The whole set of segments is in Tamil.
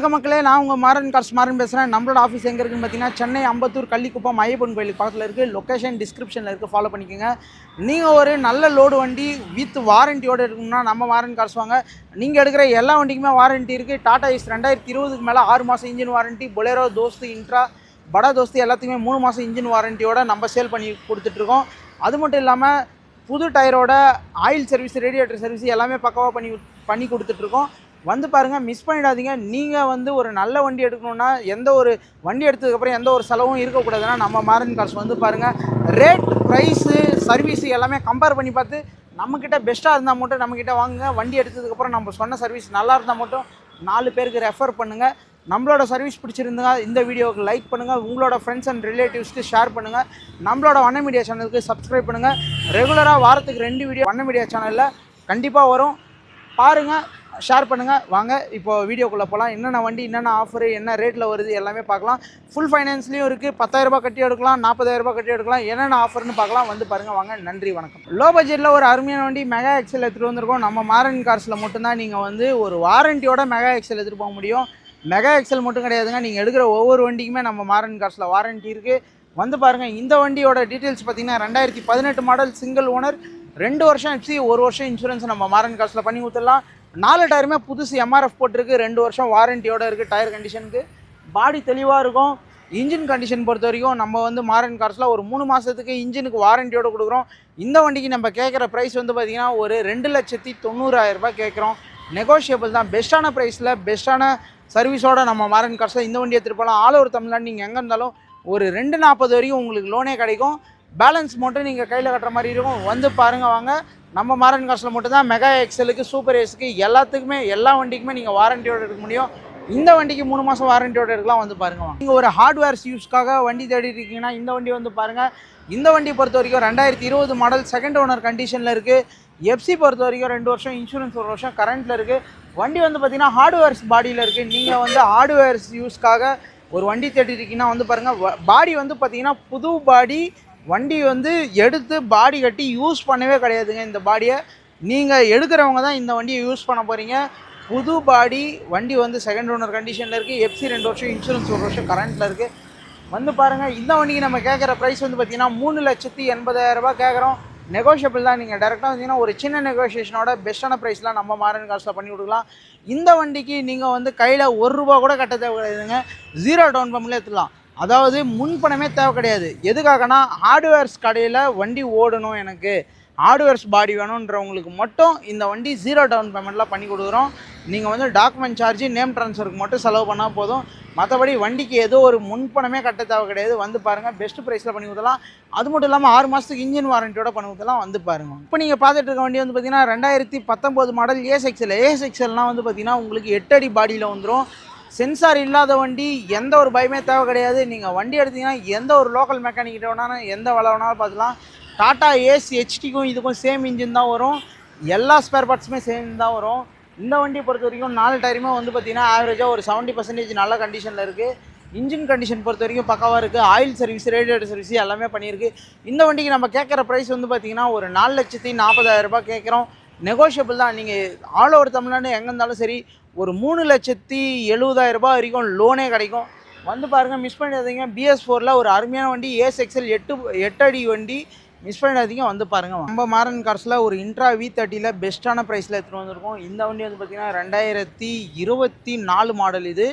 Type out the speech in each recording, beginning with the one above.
வணக்கம் மக்களே நான் உங்கள் மாறன் கார்ஸ் மாறன் பேசுகிறேன் நம்மளோட ஆஃபீஸ் எங்கே இருக்குன்னு பார்த்தீங்கன்னா சென்னை அம்பத்தூர் கள்ளிக்குப்பம் ஐயப்பன் கோயிலுக்கு பக்கத்தில் இருக்குது லொக்கேஷன் டிஸ்கிரிப்ஷனில் இருக்குது ஃபாலோ பண்ணிக்கோங்க. நீங்கள் ஒரு நல்ல லோடு வண்டி வித் வாரண்டியோடு இருக்கணும்னா நம்ம மாறன் கார்ஸ் வாங்க. நீங்கள் எடுக்கிற எல்லா வண்டிக்குமே வாரண்டி இருக்குது டாடா இஸ் ரெண்டாயிரத்தி இருபதுக்கு மேலே ஆறு மாதம் engine warranty Bolero Dost intra Bada Dost எல்லாத்துக்குமே மூணு மாதம் இன்ஜின் வாரண்டியோட நம்ம சேல் பண்ணி கொடுத்துட்ருக்கோம் அது மட்டும் இல்லாமல் புது டயரோட ஆயில் சர்வீஸ் ரேடியேட்டர் சர்வீஸ் எல்லாமே பக்கவாக பண்ணி பண்ணி கொடுத்துட்ருக்கோம் வந்து பாருங்கள் மிஸ் பண்ணிடாதீங்க. நீங்கள் வந்து ஒரு நல்ல வண்டி எடுக்கணுன்னா எந்த ஒரு வண்டி எடுத்ததுக்கப்புறம் எந்த ஒரு செலவும் இருக்கக்கூடாதுன்னா நம்ம மாரன் கார்ஸ் வந்து பாருங்கள் ரேட் ப்ரைஸு சர்வீஸு எல்லாமே கம்பேர் பண்ணி பார்த்து நம்மக்கிட்ட பெஸ்ட்டாக இருந்தால் மட்டும் நம்மக்கிட்ட வாங்குங்க. வண்டி எடுத்ததுக்கப்புறம் நம்ம சொன்ன சர்வீஸ் நல்லா இருந்தால் மட்டும் நாலு பேருக்கு ரெஃபர் பண்ணுங்கள் நம்மளோட சர்வீஸ் பிடிச்சிருந்தா இந்த வீடியோவுக்கு லைக் பண்ணுங்கள் உங்களோட ஃப்ரெண்ட்ஸ் அண்ட் ரிலேட்டிவ்ஸ்க்கு ஷேர் பண்ணுங்கள் நம்மளோட வண்ண மீடியா சேனலுக்கு சப்ஸ்கிரைப் பண்ணுங்கள் ரெகுலராக வாரத்துக்கு ரெண்டு வீடியோ வண்ண மீடியா சேனலில் கண்டிப்பாக வரும். பாருங்கள் ஷேர் பண்ணுங்கள் வாங்க இப்போ வீடியோக்குள்ளே போகலாம் என்னென்ன வண்டி என்னென்ன ஆஃபரு என்ன ரேட்டில் வருது எல்லாமே பார்க்கலாம். ஃபுல் ஃபைனான்ஸ்லேயும் இருக்குது பத்தாயிரரூபா கட்டி எடுக்கலாம் நாற்பதாயிரரூபா கட்டி எடுக்கலாம் என்னென்ன ஆஃபர்னு பார்க்கலாம். வந்து பாருங்கள் வாங்க நன்றி வணக்கம். லோ பட்ஜெட்டில் ஒரு அருமையான வண்டி மெகா எக்ஸல் எடுத்துகிட்டு வந்திருக்கோம். நம்ம மாரன் கார்ஸில் மட்டும்தான் நீங்கள் வந்து ஒரு வாரண்டியோட மெகா எக்ஸல் எடுத்துகிட்டு போக முடியும். மெகா எக்ஸல் மட்டும் கிடையாதுங்க. நீங்கள் எடுக்கிற ஒவ்வொரு வண்டிக்குமே நம்ம மாரன் கார்ஸில் வாரண்டி இருக்குது வந்து பாருங்கள் இந்த வண்டியோட டீட்டெயில்ஸ் பார்த்தீங்கன்னா ரெண்டாயிரத்தி பதினெட்டு மாடல் சிங்கிள் ஓனர் ரெண்டு வருஷம் எஃப்சி ஒரு வருஷம் இன்சூரன்ஸ் நம்ம மாரன் காசில் பண்ணி கொடுத்துடலாம். நாலு டயருமே புதுசு எம்ஆர்எஃப் போட்டிருக்கு. ரெண்டு வருஷம் வாரண்டியோடு இருக்குது டயர் கண்டிஷனுக்கு. பாடி தெளிவாக இருக்கும். இன்ஜின் கண்டிஷன் பொறுத்த வரைக்கும் நம்ம வந்து மாரன் கார்ஸில் ஒரு மூணு மாதத்துக்கு இன்ஜினுக்கு வாரண்டியோடு கொடுக்குறோம். இந்த வண்டிக்கு நம்ம கேட்குற ப்ரைஸ் வந்து பார்த்திங்கன்னா ஒரு ரெண்டு லட்சத்தி தொண்ணூறாயிரம் ரூபாய் கேட்குறோம். நெகோஷியபிள் தான். பெஸ்ட்டான ப்ரைஸில் பெஸ்ட்டான சர்வீஸோட நம்ம மாரன் கார்ஸில் இந்த வண்டி எடுத்துகிட்டு போகலாம். ஆல் ஓவர் தமிழ்நாடு நீங்கள் எங்கே இருந்தாலும் ஒரு ரெண்டு நாற்பது வரைக்கும் உங்களுக்கு லோனே கிடைக்கும். பேலன்ஸ் மட்டும் நீங்கள் கையில் கட்டுற மாதிரி இருக்கும். வந்து பாருங்கள் வாங்க. நம்ம மாரன் காசில் மட்டும்தான் மெகா எக்ஸலுக்கு சூப்பர் ஏஸுக்கு எல்லாத்துக்குமே எல்லா வண்டிக்குமே நீங்கள் வாரண்டியோடு எடுக்க முடியும். இந்த வண்டிக்கு மூணு மாதம் வாரண்டியோட எடுக்கலாம் வந்து பாருங்க. நீங்கள் ஒரு ஹார்ட்வேர்ஸ் யூஸ்க்காக வண்டி தேடிட்டு இருக்கீங்கன்னா இந்த வண்டி வந்து பாருங்கள் இந்த வண்டி பொறுத்த வரைக்கும் ரெண்டாயிரத்தி இருபது மாடல் செகண்ட் ஓனர் கண்டிஷனில் இருக்குது எஃப்சி பொறுத்த வரைக்கும் ரெண்டு வருஷம் இன்சூரன்ஸ் ஒரு வருஷம் கரண்ட்டில் இருக்குது வண்டி வந்து பார்த்திங்கன்னா ஹார்ட்வேர்ஸ் பாடியில் இருக்குது நீங்கள் வந்து ஹார்ட்வேர்ஸ் யூஸ்க்காக ஒரு வண்டி தேடி இருக்கீங்கன்னா வந்து பாருங்கள் பாடி வந்து பார்த்திங்கன்னா புது பாடி வண்டி வந்து எடுத்து பாடி கட்டி யூஸ் பண்ணவே கிடையாதுங்க இந்த பாடியை நீங்கள் எடுக்கிறவங்க தான் இந்த வண்டியை யூஸ் பண்ண போகிறீங்க புது பாடி வண்டி வந்து செகண்ட் ஓனர் கண்டிஷனில் இருக்குது எஃப்சி ரெண்டு வருஷம் இன்சூரன்ஸ் ஒரு வருஷம் கரண்ட்டில் இருக்குது வந்து பாருங்கள் இந்த வண்டிக்கு நம்ம கேட்குற ப்ரைஸ் வந்து பார்த்தீங்கன்னா மூணு லட்சத்தி எண்பதாயிரரூபா கேட்குறோம். நெகோஷியபிள் தான் நீங்கள் டேரெக்டாக வந்தீங்கன்னா ஒரு சின்ன நெகோஷியேஷனோட பெஸ்ட்டான ப்ரைஸ்லாம் நம்ம மாறன் காசில் பண்ணி கொடுக்கலாம். இந்த வண்டிக்கு நீங்கள் வந்து கையில் ஒரு ரூபா கூட கட்ட தேவை கிடையாதுங்க ஜீரோ டவுன் பேமெண்ட்ல எடுத்துடலாம் அதாவது முன்பணமே தேவை கிடையாது. எதுக்காகனா ஹார்ட்வேர்ஸ் கடையில் வண்டி ஓடணும் எனக்கு. ஹார்ட்வேர்ஸ் பாடி வேணுன்றவங்களுக்கு மட்டும் இந்த வண்டி ஜீரோ டவுன் பேமெண்ட்லாம் பண்ணி கொடுக்குறோம். நீங்கள் வந்து டாக்குமெண்ட் சார்ஜ் நேம் ட்ரான்ஸ்ஃபருக்கு மட்டும் செலவு பண்ணால் போதும். மற்றபடி வண்டிக்கு ஏதோ ஒரு முன்பணமே கட்ட தேவை கிடையாது. வந்து பாருங்கள் பெஸ்ட் ப்ரைஸில் பண்ணி கொடுத்தலாம் அது மட்டும் இல்லாமல் ஆறு மாதத்துக்கு இன்ஜின் வாரண்டியோட பண்ணி கொடுத்தலாம் வந்து பாருங்க. இப்போ நீங்கள் பார்த்துட்டு இருக்க வண்டி வந்து பார்த்தீங்கன்னா ரெண்டாயிரத்தி பத்தொம்போது மாடல் ஏஸ் எக்ஸல் வந்து பார்த்தீங்கன்னா உங்களுக்கு எட்டு அடி பாடியில் வந்துடும் சென்சார் இல்லாத வண்டி எந்த ஒரு பயமே தேவை கிடையாது. நீங்கள் வண்டி எடுத்தீங்கன்னா எந்த ஒரு லோக்கல் மெக்கானிக்கிட்ட வேணாலும் எந்த வேலை வேணாலும் பார்த்துக்கலாம். டாட்டா ஏசி ஹெச்டிக்கும் இதுக்கும் சேம் இன்ஜின் தான் வரும். எல்லா ஸ்பேர் பார்ட்ஸுமே சேம் தான் வரும். இந்த வண்டியை பொறுத்த வரைக்கும் நாலு டயருமே வந்து பார்த்தீங்கன்னா ஆவரேஜாக ஒரு செவன்ட்டி பர்சன்டேஜ் நல்ல கண்டிஷனில் இருக்குது இன்ஜின் கண்டிஷன் பொறுத்த வரைக்கும் பக்காவாக இருக்குது ஆயில் சர்வீஸ் ரேடியேட்டர் சர்வீஸ் எல்லாமே பண்ணியிருக்கு. இந்த வண்டிக்கு நம்ம கேட்குற ப்ரைஸ் வந்து பார்த்தீங்கன்னா ஒரு நாலு லட்சத்தி நாற்பதாயிரரூபா கேட்குறோம். நெகோஷியபிள் தான். நீங்கள் ஆல் ஓவர் தமிழ்நாடு எங்கே இருந்தாலும் சரி ஒரு மூணு லட்சத்தி எழுபதாயிரம் ரூபாய் வரைக்கும் லோனே கிடைக்கும். வந்து பாருங்கள் மிஸ் பண்ணிடாதீங்க. பிஎஸ் ஃபோரில் ஒரு அருமையான வண்டி ஏஸ் எக்ஸல் எட்டு எட்டு அடி வண்டி மிஸ் பண்ணிடாதீங்க. வந்து பாருங்கள் நம்ம மாறன் கார்ஸில் ஒரு இன்ட்ரா வி தேர்ட்டியில் பெஸ்ட்டான ப்ரைஸில் எடுத்துகிட்டு வந்திருக்கோம். இந்த வண்டி வந்து பார்த்திங்கன்னா ரெண்டாயிரத்தி இருபத்தி நாலு மாடல் இது.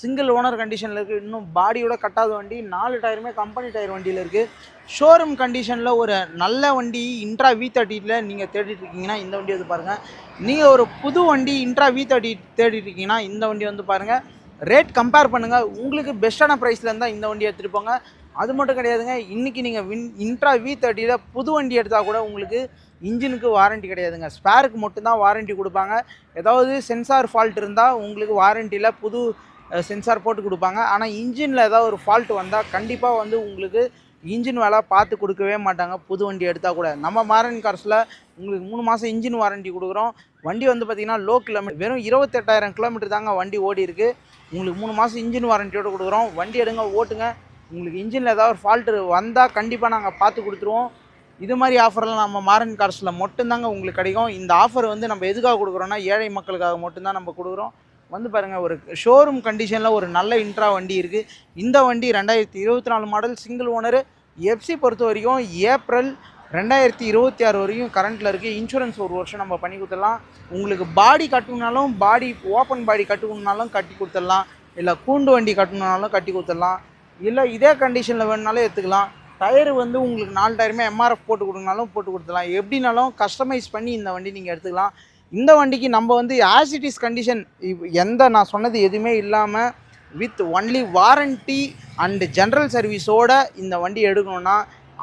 சிங்கிள் ஓனர் கண்டிஷனில் இருக்குது இன்னும் பாடியோட கட்டாத வண்டி. நாலு டயருமே கம்பெனி டயர் வண்டியில் இருக்குது ஷோரூம் கண்டிஷனில் ஒரு நல்ல வண்டி இன்ட்ரா வி தேர்ட்டியில் நீங்கள் தேடிட்டு இருக்கீங்கன்னா இந்த வண்டி வந்து பாருங்கள் நீங்கள் ஒரு புது வண்டி இன்ட்ரா வி தேர்ட்டி தேடிட்டு இருக்கீங்கன்னா இந்த வண்டி வந்து பாருங்கள் ரேட் கம்பேர் பண்ணுங்கள் உங்களுக்கு பெஸ்ட்டான ப்ரைஸில் இருந்தால் இந்த வண்டி எடுத்துகிட்டு போங்க. அது மட்டும் கிடையாதுங்க. இன்றைக்கி நீங்கள் வின் இன்ட்ரா வி தேர்ட்டியில் புது வண்டி எடுத்தால் கூட உங்களுக்கு இன்ஜினுக்கு வாரண்டி கிடையாதுங்க. ஸ்பேருக்கு மட்டும்தான் வாரண்டி கொடுப்பாங்க. ஏதாவது சென்சார் ஃபால்ட் இருந்தால் உங்களுக்கு வாரண்டியில் புது சென்சார் போட்டு கொடுப்பாங்க. ஆனால் இன்ஜினில் ஏதாவது ஒரு ஃபால்ட் வந்தால் கண்டிப்பாக வந்து உங்களுக்கு இன்ஜின் வேலை பார்த்து கொடுக்கவே மாட்டாங்க. புது வண்டி எடுத்தால் கூட. நம்ம மாரன் கார்ஸில் உங்களுக்கு மூணு மாதம் இன்ஜின் வாரண்டி கொடுக்குறோம். வண்டி வந்து பார்த்திங்கன்னா லோ கிலோமீட்டர் வெறும் இருபத்தெட்டாயிரம் கிலோமீட்டர் தாங்க வண்டி ஓடி இருக்குது உங்களுக்கு மூணு மாதம் இன்ஜின் வாரண்டியோடு கொடுக்குறோம். வண்டி எடுங்க ஓட்டுங்க. உங்களுக்கு இன்ஜினில் ஏதாவது ஒரு ஃபால்ட்டு வந்தால் கண்டிப்பாக நாங்கள் பார்த்து கொடுத்துருவோம். இது மாதிரி ஆஃபர்லாம் நம்ம மாரன் கார்ஸில் மட்டும்தாங்க உங்களுக்கு கிடைக்கும். இந்த ஆஃபர் வந்து நம்ம எதுக்காக கொடுக்குறோன்னா ஏழை மக்களுக்காக மட்டும்தான் நம்ம கொடுக்குறோம். வந்து பாருங்கள் ஒரு ஷோரூம் கண்டிஷனில் ஒரு நல்ல இன்ட்ரா வண்டி இருக்குது இந்த வண்டி ரெண்டாயிரத்தி இருபத்தி நாலு மாடல் சிங்கிள் ஓனரு எஃப்சி பொறுத்த வரைக்கும் ஏப்ரல் ரெண்டாயிரத்தி இருபத்தி ஆறு வரைக்கும் கரண்ட்டில் இருக்குது இன்சூரன்ஸ் ஒரு வருஷம் நம்ம பண்ணி கொடுத்துடலாம். உங்களுக்கு பாடி கட்டணுனாலும் பாடி ஓப்பன் பாடி கட்டணுனாலும் கட்டி கொடுத்துடலாம். இல்லை கூண்டு வண்டி கட்டணுனாலும் கட்டி கொடுத்துடலாம். இல்லை இதே கண்டிஷனில் வேணுனாலும் எடுத்துக்கலாம். டயர் வந்து உங்களுக்கு நாலு டயருமே எம்ஆர்எஃப் போட்டு கொடுங்கனாலும் போட்டு கொடுத்துடலாம். எப்படினாலும் கஸ்டமைஸ் பண்ணி இந்த வண்டி நீங்கள் எடுத்துக்கலாம். இந்த வண்டிக்கு நம்ம வந்து ஆசிட்டிஸ் கண்டிஷன் எந்த நான் சொன்னது எதுவுமே இல்லாமல் with only warranty and general சர்வீஸோட இந்த வண்டி எடுக்கணும்னா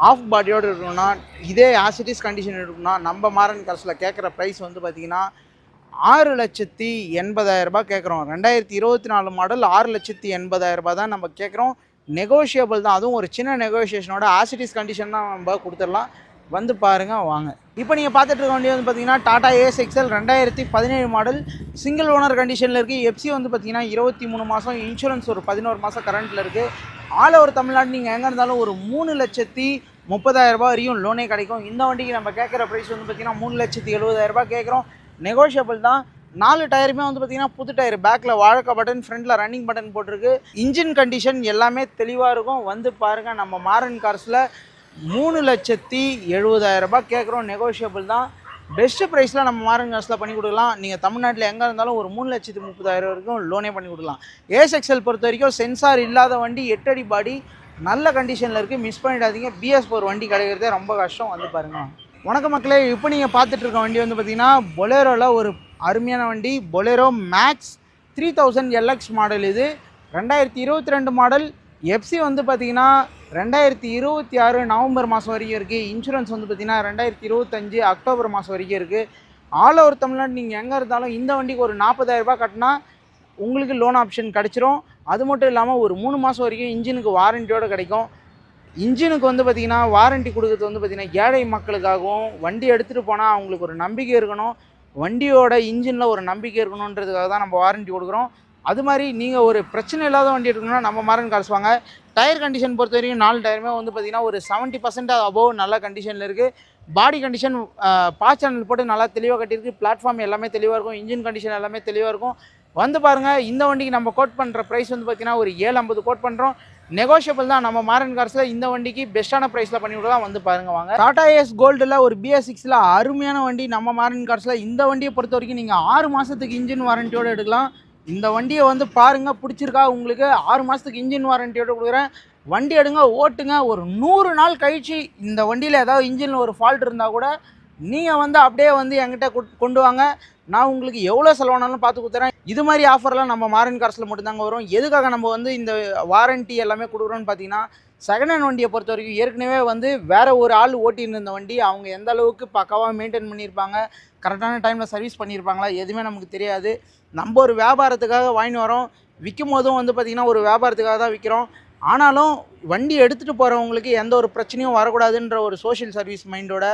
ஆஃப் பாடியோடு இருக்கணும்னா இதே ஆசிட்டிஸ் கண்டிஷன் எடுக்கணும்னா நம்ம மாறன் காசில் கேட்குற ப்ரைஸ் வந்து பார்த்திங்கன்னா ஆறு லட்சத்தி எண்பதாயிரரூபா கேட்குறோம். ரெண்டாயிரத்தி இருபத்தி நாலு மாடல் ஆறு லட்சத்தி எண்பதாயிரரூபா தான் நம்ம கேட்குறோம். நெகோஷியபிள் தான். அதுவும் ஒரு சின்ன நெகோஷியேஷனோட ஆசிட்டிஸ் கண்டிஷன் தான் நம்ம கொடுத்துடலாம். வந்து பாருங்கள் வாங்க. இப்போ நீங்கள் பார்த்துட்டு இருக்க வண்டி வந்து பார்த்தீங்கன்னா டாடா ஏஎஸ் எக்ஸல் ரெண்டாயிரத்தி பதினேழு மாடல் சிங்கிள் ஓனர் கண்டிஷனில் இருக்குது எஃப்சி வந்து பார்த்தீங்கன்னா இருபத்தி மூணு மாதம் இன்சூரன்ஸ் ஒரு பதினோரு மாதம் கரண்ட்டில் இருக்குது ஆல் ஓவர் தமிழ்நாடு நீங்கள் எங்கே இருந்தாலும் ஒரு மூணு லட்சத்தி முப்பதாயிரரூபா வரையும் லோனே கிடைக்கும். இந்த வண்டிக்கு நம்ம கேட்குற ப்ரைஸ் வந்து பார்த்தீங்கன்னா மூணு லட்சத்தி எழுபதாயிரரூபா கேட்குறோம். நெகோஷியபிள் தான். நாலு டயருமே வந்து பார்த்தீங்கன்னா புது டயர் பேக்கில் வாழக்க பட்டன் ஃப்ரண்ட்டில் ரன்னிங் பட்டன் போட்டிருக்கு. இன்ஜின் கண்டிஷன் எல்லாமே தெளிவாக இருக்கும். வந்து பாருங்கள் நம்ம மாரன் கார்ஸில் மூணு லட்சத்தி எழுபதாயிரம் ரூபாய் கேட்குறோம். நெகோஷியபிள் தான். பெஸ்ட்டு ப்ரைஸில் நம்ம மாரன் காசில் பண்ணி கொடுக்கலாம். நீங்கள் தமிழ்நாட்டில் எங்கே இருந்தாலும் ஒரு மூணு லட்சத்தி முப்பதாயிரம் வரைக்கும் லோனே பண்ணி கொடுக்கலாம். ஏஸ் எக்ஸல் பொறுத்த வரைக்கும் சென்சார் இல்லாத வண்டி எட்டடி பாடி நல்ல கண்டிஷனில் இருக்குது மிஸ் பண்ணிடாதீங்க. பிஎஸ் ஃபோர் வண்டி கிடைக்கிறதே ரொம்ப கஷ்டம். வந்து பாருங்கள் வணக்கம் மக்களே இப்போ நீங்கள் பார்த்துட்டு இருக்க வண்டி வந்து பார்த்தீங்கன்னா பொலேரோவில் ஒரு அருமையான வண்டி. Bolero Max three thousand LX model இது. ரெண்டாயிரத்தி இருபத்தி ரெண்டு மாடல் எஃப்சி வந்து பார்த்தீங்கன்னா ரெண்டாயிரத்தி இருபத்தி ஆறு நவம்பர் மாதம் வரைக்கும் இருக்குது இன்சூரன்ஸ் வந்து பார்த்தீங்கன்னா ரெண்டாயிரத்தி இருபத்தஞ்சு அக்டோபர் மாதம் வரைக்கும் இருக்குது ஆல் ஓவர் தமிழ்நாடு நீங்கள் எங்கே இருந்தாலும் இந்த வண்டிக்கு ஒரு நாற்பதாயிரரூபா கட்டினா உங்களுக்கு லோன் ஆப்ஷன் கிடச்சிரும். அது மட்டும் இல்லாமல் ஒரு மூணு மாதம் வரைக்கும் இன்ஜினுக்கு வாரண்டியோடு கிடைக்கும். இன்ஜினுக்கு வந்து பார்த்திங்கன்னா வாரண்டி கொடுக்குறது வந்து பார்த்திங்கன்னா ஏழை மக்களுக்காகவும் வண்டி எடுத்துகிட்டு போனால் அவங்களுக்கு ஒரு நம்பிக்கை இருக்கணும். வண்டியோட இன்ஜினில் ஒரு நம்பிக்கை இருக்கணுன்றதுக்காக தான் நம்ம வாரண்டி கொடுக்குறோம். அது மாதிரி நீங்கள் ஒரு பிரச்சனை இல்லாத வண்டி எடுக்கணும்னா நம்ம மாரன் கார்ஸ் வாங்க டயர் கண்டிஷன் பொறுத்த வரைக்கும் நாலு டயருமே வந்து பார்த்திங்கன்னா ஒரு செவன்ட்டி பர்சன்ட் அபோவ் நல்ல கண்டிஷனில் இருக்குது பாடி கண்டிஷன் பா சேனல் போட்டு நல்லா தெளிவாக கட்டியிருக்கு. பிளாட்ஃபார்ம் எல்லாமே தெளிவாக இருக்கும். இன்ஜின் கண்டிஷன் எல்லாமே தெளிவாக இருக்கும். வந்து பாருங்கள் இந்த வண்டிக்கு நம்ம கோட் பண்ணுற ப்ரைஸ் வந்து பார்த்திங்கன்னா ஒரு ஏழு ஐம்பது கோட் பண்ணுறோம் நெகோஷியபிள் தான். நம்ம மாரன் கார்ஸில் இந்த வண்டிக்கு பெஸ்ட்டான ப்ரைஸில் பண்ணி விடலாம் வந்து பாருங்க வாங்க. டாடா ஏஸ் கோல்டில் ஒரு பிஎஸ் சிக்ஸில் அருமையான வண்டி. நம்ம மாரன் கார்ஸில் இந்த வண்டியை பொறுத்த வரைக்கும் நீங்கள் ஆறு மாதத்துக்கு இன்ஜின் வாரண்டியோடு எடுக்கலாம். இந்த வண்டியை வந்து பாருங்கள் பிடிச்சிருக்கா? உங்களுக்கு ஆறு மாதத்துக்கு இன்ஜின் வாரண்டியோடு கொடுக்குறேன்? வண்டி எடுங்க ஓட்டுங்க. ஒரு நூறு நாள் கழிச்சு இந்த வண்டியில் ஏதாவது இன்ஜினில் ஒரு ஃபால்ட் இருந்தால் கூட நீங்கள் வந்து அப்படியே வந்து என்கிட்ட கொட்- கொண்டு வாங்க. நான் உங்களுக்கு எவ்வளோ செலவானாலும் பார்த்து கொடுத்துறேன். இது மாதிரி ஆஃபர்லாம் நம்ம மாரன் கார்ஸில் மட்டும்தாங்க வரும். எதுக்காக நம்ம வந்து இந்த வாரண்டி எல்லாமே கொடுக்குறோன்னு பார்த்தீங்கன்னா செகண்ட் ஹேண்ட் வண்டியை பொறுத்த வரைக்கும் ஏற்கனவே வந்து வேறு ஒரு ஆள் ஓட்டின்னு இருந்த வண்டி அவங்க எந்த அளவுக்கு பக்காவாக மெயின்டைன் பண்ணியிருப்பாங்க கரெக்டான டைமில் சர்வீஸ் பண்ணியிருப்பாங்களா? எதுவுமே நமக்கு தெரியாது. நம்ம ஒரு வியாபாரத்துக்காக வாங்கி வரோம். விற்கும் போதும் வந்து பார்த்திங்கன்னா ஒரு வியாபாரத்துக்காக தான் விற்கிறோம் ஆனாலும் வண்டி எடுத்துகிட்டு போகிறவங்களுக்கு எந்த ஒரு பிரச்சனையும் வரக்கூடாதுன்ற ஒரு சோஷியல் சர்வீஸ் மைண்டோட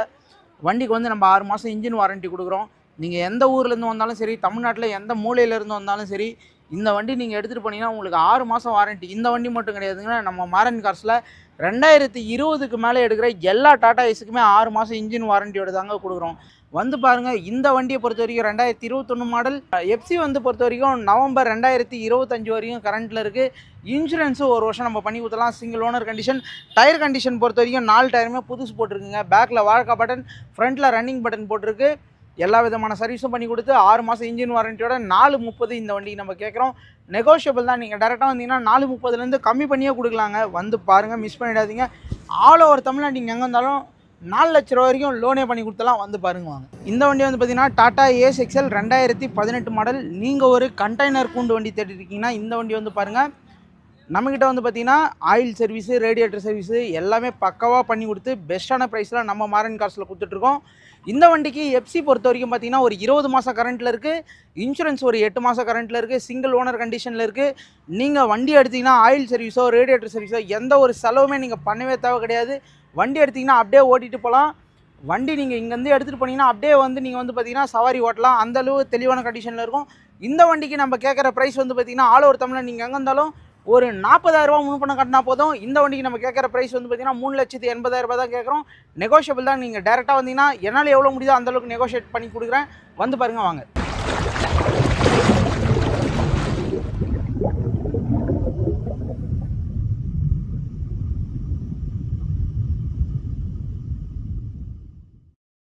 வண்டிக்கு வந்து நம்ம ஆறு மாதம் இன்ஜின் வாரண்ட்டி கொடுக்குறோம். நீங்கள் எந்த ஊர்லேருந்து வந்தாலும் சரி தமிழ்நாட்டில் எந்த மூலையிலேருந்து வந்தாலும் சரி இந்த வண்டி நீங்கள் எடுத்துகிட்டு போனீங்கன்னா உங்களுக்கு ஆறு மாதம் வாரண்ட்டி இந்த வண்டி மட்டும் கிடையாதுங்க நம்ம மாரன் கார்ஸில் ரெண்டாயிரத்தி இருபதுக்கு மேலே எடுக்கிற எல்லா டாடா ஏஸுக்குமே ஆறு மாதம் இன்ஜின் வாரண்டியோட தாங்க கொடுக்குறோம். வந்து பாருங்கள் இந்த வண்டியை பொறுத்த வரைக்கும் ரெண்டாயிரத்தி இருபத்தொன்று மாடல் எஃப்சி வந்து பொறுத்த வரைக்கும் நவம்பர் ரெண்டாயிரத்தி இருபத்தஞ்சு வரைக்கும் கரண்ட்டில் இருக்குது இன்சூரன்ஸும் ஒரு வருஷம் நம்ம பண்ணி கொடுத்தலாம் single owner condition tyre condition பொறுத்த வரைக்கும் நாலு டயருமே புதுசு போட்டிருக்குங்க. பேக்கில் வாழ்க்கை பட்டன் ஃப்ரண்ட்டில் ரன்னிங் பட்டன் போட்டிருக்கு. எல்லா விதமான சர்வீஸும் பண்ணி கொடுத்து ஆறு மாதம் இன்ஜின் வாரண்டியோட நாலு முப்பது இந்த வண்டிக்கு நம்ம கேட்குறோம். நெகோஷியபிள் தான். நீங்கள் டேரெக்டாக வந்தீங்கன்னா நாலு முப்பதுலேருந்து கம்மி பண்ணியே கொடுக்கலாங்க. வந்து பாருங்கள் மிஸ் பண்ணிடாதீங்க. ஆல் ஓவர் தமிழ்நாடு நீங்கள் எங்கே இருந்தாலும் நாலு லட்ச ரூபா வரைக்கும் லோனே பண்ணி கொடுத்தலாம் வந்து பாருங்க வாங்க. இந்த வண்டி வந்து பார்த்தீங்கன்னா டாடா ஏஸ் எக்ஸல் ரெண்டாயிரத்தி பதினெட்டு மாடல் நீங்கள் ஒரு கண்டெய்னர் கூண்டு வண்டி தேடிட்டு இருக்கீங்கன்னா இந்த வண்டி வந்து பாருங்கள் நம்மக்கிட்ட வந்து பார்த்தீங்கன்னா ஆயில் சர்வீஸு ரேடியேட்டர் சர்வீஸு எல்லாமே பக்கவாக பண்ணி கொடுத்து பெஸ்ட்டான ப்ரைஸில் நம்ம மாரன் காசில் கொடுத்துட்ருக்கோம் இந்த வண்டிக்கு எஃப்சி பொறுத்த வரைக்கும் பார்த்தீங்கன்னா ஒரு இருபது மாதம் கரண்ட்டில் இருக்குது இன்சூரன்ஸ் ஒரு எட்டு மாதம் கரண்ட்டில் இருக்குது சிங்கிள் ஓனர் கண்டிஷனில் இருக்குது நீங்கள் வண்டி எடுத்தீங்கன்னா ஆயில் சர்வீஸோ ரேடியேட்டர் சர்வீஸோ எந்த ஒரு செலவுமே நீங்கள் பண்ணவே தேவை கிடையாது. வண்டி எடுத்திங்கன்னா அப்படியே ஓட்டிகிட்டு போகலாம் வண்டி நீங்கள் இங்கேருந்து எடுத்துகிட்டு போனீங்கன்னா அப்படியே வந்து நீங்கள் வந்து பார்த்தீங்கன்னா சவாரி ஓட்டலாம். அந்த அளவு தெளிவான கண்டிஷனில் இருக்கும். இந்த வண்டிக்கு நம்ம கேட்குற ப்ரைஸ் வந்து பார்த்தீங்கன்னா ஆல் ஓவர் தமிழில் நீங்கள் எங்கே இருந்தாலும் ஒரு நாற்பதாயிரரூபா முன் பணம் கட்டினா போதும். இந்த வண்டிக்கு நம்ம கேட்குற ப்ரைஸ் வந்து பார்த்தீங்கன்னா மூணு லட்சத்து எண்பதாயிரம் தான் கேட்குறோம். நெகோஷியபிள் தான். நீங்கள் டேரெக்டாக வந்தீங்கன்னா என்னால் எவ்வளோ முடியுதோ அந்த அளவுக்கு நெகோஷியேட் பண்ணி கொடுக்குறேன். வந்து பாருங்கள் வாங்க.